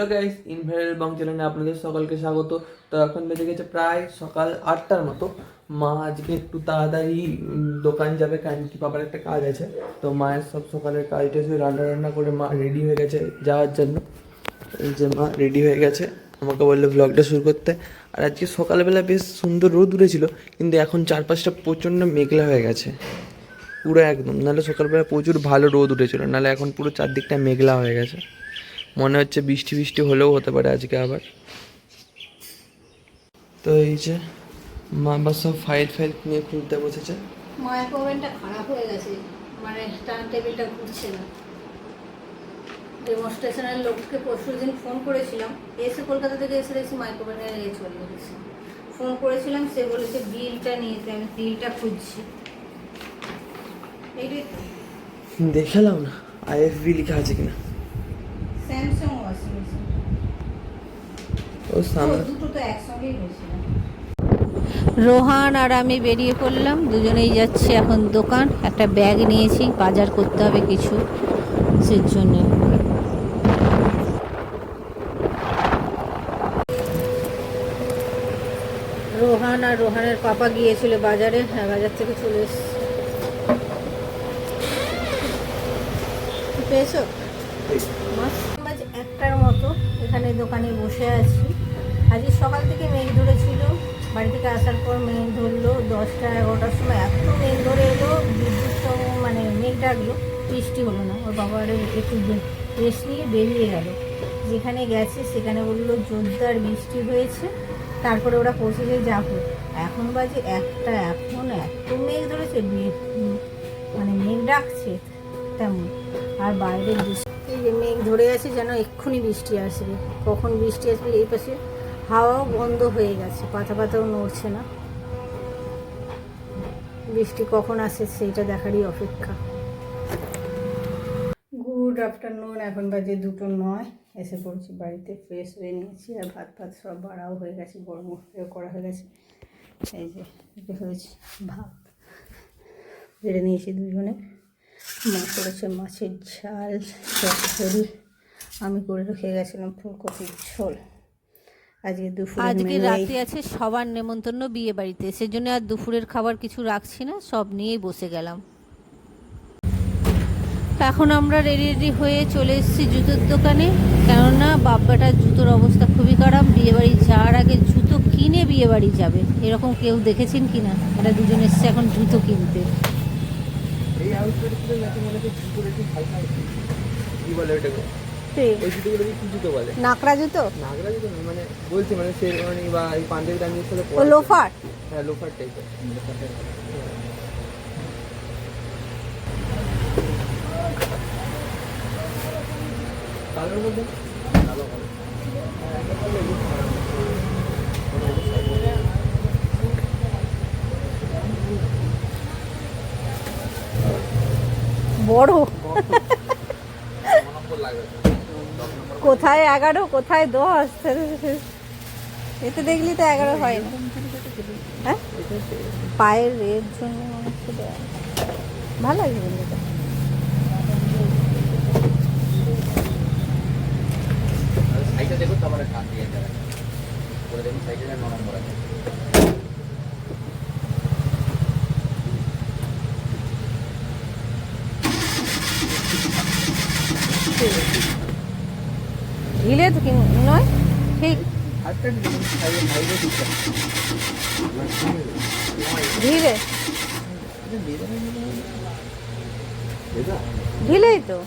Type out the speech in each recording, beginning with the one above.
Hello guys ইনভারেল বাং চ্যানেলে আপনাদের সকলকে স্বাগত তো এখন বেজে গেছে প্রায় সকাল আটটার মতো মা আজকে একটু তাড়াতাড়ি দোকান যাবে কারণ কি বাবার একটা কাজ আছে তো মায়ের সব সকালের কাজটা শুধু রান্না রান্না করে মা রেডি হয়ে গেছে যাওয়ার জন্য যে মা রেডি হয়ে গেছে আমাকে বলল ব্লগটা শুরু করতে আর আজকে সকালবেলা বেশ সুন্দর রোদ উঠেছিল কিন্তু এখন চারপাশটা প্রচণ্ড মেঘলা হয়ে গেছে পুরো একদম নাহলে সকালবেলা প্রচুর ভালো রোদ উঠেছিল নাহলে এখন পুরো চারদিকটা মেঘলা হয়ে গেছে মনে হচ্ছে বৃষ্টি বৃষ্টি হলেও হতে পারে আজকে আবার। তো এই যে মা বা সব ফাইল ফাইল নিয়ে খুলতে বসেছে। মায়ের ওভেনটা খারাপ হয়ে গেছে মানে টার্ন টেবিলটা ঘুরছে না। ডেমনস্ট্রেশনের লোককে পরশু দিন ফোন করেছিলাম এসে কলকাতা থেকে এসে দেখছি মাইক্রোওভেনে এ চলে গেছে। ফোন করেছিলাম সে বলেছে বিলটা নিয়েছে আমি বিলটা খুঁজছি। এইটাই দেখালাম না আইএফবি লেখা আছে কিনা। স্যামসাং ওয়াশিং মেশিন ও সামনে দুটো তো একসঙ্গেই রোহান আর আমি বেরিয়ে পড়লাম দুজনেই যাচ্ছি এখন দোকান। একটা ব্যাগ নিয়েছি বাজার করতে হবে কিছু সে জন্য রোহান আর রোহানের পাপা গিয়েছিল বাজারে হ্যাঁ বাজার থেকে চলে এসছে। পেয়েছ? মাছ এখানে দোকানে বসে আছি। আজকে সকাল থেকে মেঘ ধরেছিল। বাড়ি থেকে আসার পর মেঘ ধরলো দশটা, এগারোটার সময়। এত মেঘ ধরে এলো, বিদ্যুৎ মানে মেঘ ডাকলো। বৃষ্টি হলো না। ওর বাবার একটু রেস্ট নিয়ে বেরিয়ে গেল। যেখানে গেছে সেখানে বলল, জোরদার বৃষ্টি হয়েছে। তারপরে ওরা পৌঁছেছে যাব এখন বাজে একটা। এখন এত মেঘ ধরেছে মানে মেঘ ডাকছে তেমন। আর বাইরে বৃষ্টি যে মেঘ ধরে আছে যেন এক্ষুনি বৃষ্টি আসবে। কখন বৃষ্টি আসবে এই পাশে হাওয়াও বন্ধ হয়ে গেছে, পাতা পাতাও নড়ছে না। বৃষ্টি কখন আসে সেইটা দেখারই অপেক্ষা। গুড আফটারনুন এখন বাজে দুটো নয়। এসে পড়ছি বাড়িতে ফ্রেশ হয়ে নিয়েছি আর ভাত ফাত সব বাড়াও হয়ে গেছে, গরম করা হয়ে গেছে। এই যে হয়েছে ভাত। বেড়ে নিয়েছি দুজনে। মা করেছে মাছের ঝাল চচ্চড়ি আমি করে রেখে গেছিলাম ফুলকপির ঝোল। আজকে দুপুরে আজকে রাতে আছে সবার নেমন্তন্ন বিয়ে বাড়িতে সেজন্য আর দুপুরের খাবার কিছু রাখছি না সব নিয়েই বসে গেলাম। এখন আমরা রেডি রেডি হয়ে চলে এসেছি জুতোর দোকানে কেননা বাব্বাটার জুতোর অবস্থা খুবই খারাপ বিয়ে বাড়ি যাওয়ার আগে জুতো কিনে বিয়ে বাড়ি যাবে এরকম কেউ দেখেছেন কি না এরা দুজন এসছে এখন জুতো কিনতে। এই আউটফিটগুলো নাকি মনে হচ্ছে জুতোর একটু হালকা কি বলে ওটাকে? ওই জুতোগুলো কি জুতো বলে? নাকড়া জুতো? নাগরা জুতো মানে বলছি মানে শেরওয়ানি বা এই পাঞ্জাবি দামির সাথে ও লোফার হ্যাঁ লোফার টাইপের কালোর মধ্যে? কালো কালো। বড়। কোথায় এগারো, কোথায় দশ? এতে দেখলি তো এগারো হয় হ্যাঁ? পায়ের এর জন্য। ভালো লাগছে কিন্তু এটা। সাইডে দেখো তারপরে দিয়ে যাবে বলে দেখুন ন নম্বর আছে ঢিলে তো কি নয়, ঠিক। ঢিলে। ঢিলেই তো।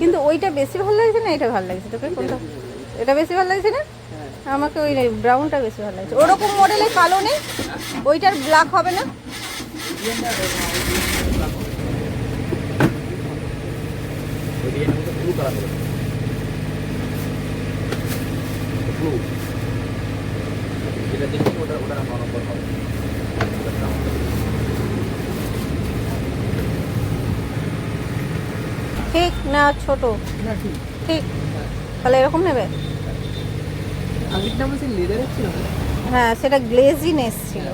কিন্তু ওইটা বেশি ভালো লাগছে না, এটা ভালো লাগছে। তোকে কোনটা? এটা বেশি ভালো লাগছে না? আমাকে ওই ব্রাউনটা বেশি ভালো লাগছে। ওরকম মডেলের কালো নেই, ওইটার ব্ল্যাক হবে না। আমাকে ব্লু কালার হবে ব্লু যেটা দেখছি ওটা ওটা ন নম্বর হবে ঠিক না ছোট? না ঠিক ঠিক। তাহলে এরকম নেবে? হ্যাঁ সেটা গ্লেজিনেস ছিল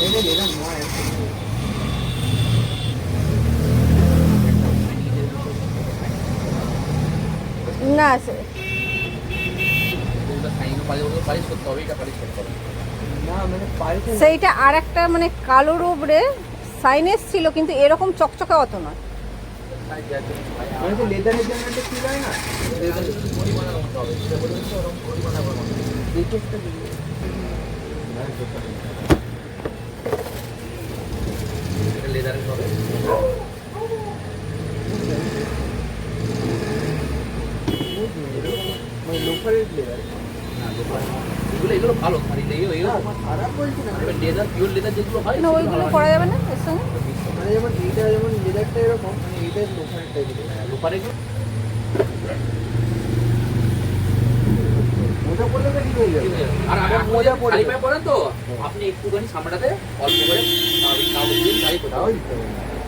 লেদার লেদার নয় না না মানে না। সেইটা আর একটা মানে কালোর উপরে সাইনেস ছিল কিন্তু এরকম চকচকে অত নয়। মানে হয়। মানে লেদার না ওইগুলো করা যাবে না এর সঙ্গে? মানে যেমন এইটা যেমন লেদারটা এরকম মানে এইটা লোফারের হয়ে আর মোজা খালি তো? আপনি একটুখানি অল্প করে হবে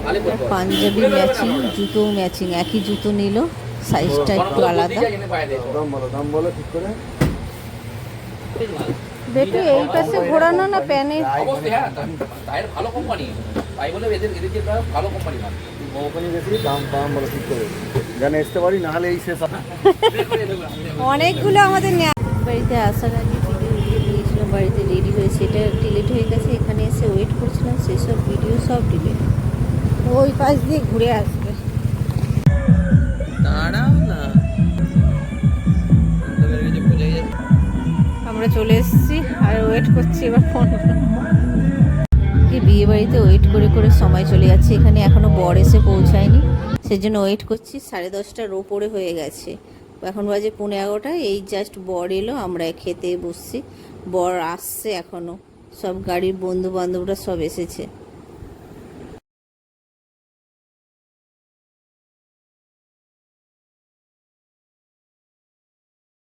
তাহলে পাঞ্জাবি ম্যাচিং জুতো ম্যাচিং একই জুতো নিল। সাইজটা একটু আলাদা বুদ্ধি যায় এনে পায়ে দেয়। দাম বলো দাম বলো ঠিক করে। বেটু এই পাশে ঘোরানো না প্যানে? অবশ্যই হ্যাঁ তা- ভালো কোম্পানি তাই বলে এদের এদের যে ভালো কোম্পানি মাল দাম দাম বলো ঠিক করে। জানে আসতে পারি না হলে এই শেষ অনেকগুলো আমাদের বাড়িতে আসার আগে ভিডিও দিয়ে বাড়িতে রেডি হয়েছে এটা ডিলিট হয়ে গেছে এখানে এসে ওয়েট করছিলাম সেসব ভিডিও সব ডিলিট ওই পাশ দিয়ে ঘুরে আসবে। আমরা চলে এসেছি, আর ওয়েট করছি এবার ফোন বিয়ে বাড়িতে ওয়েট করে করে সময় চলে যাচ্ছে, এখানে এখনও বর এসে পৌঁছায়নি। সেজন্য ওয়েট করছি, সাড়ে দশটার ওপরে হয়ে গেছে। এখন বাজে পৌনে এগারোটা, এই জাস্ট বর এলো, আমরা খেতে বসছি। বর আসছে এখনও। সব গাড়ির বন্ধু বান্ধবরা সব এসেছে।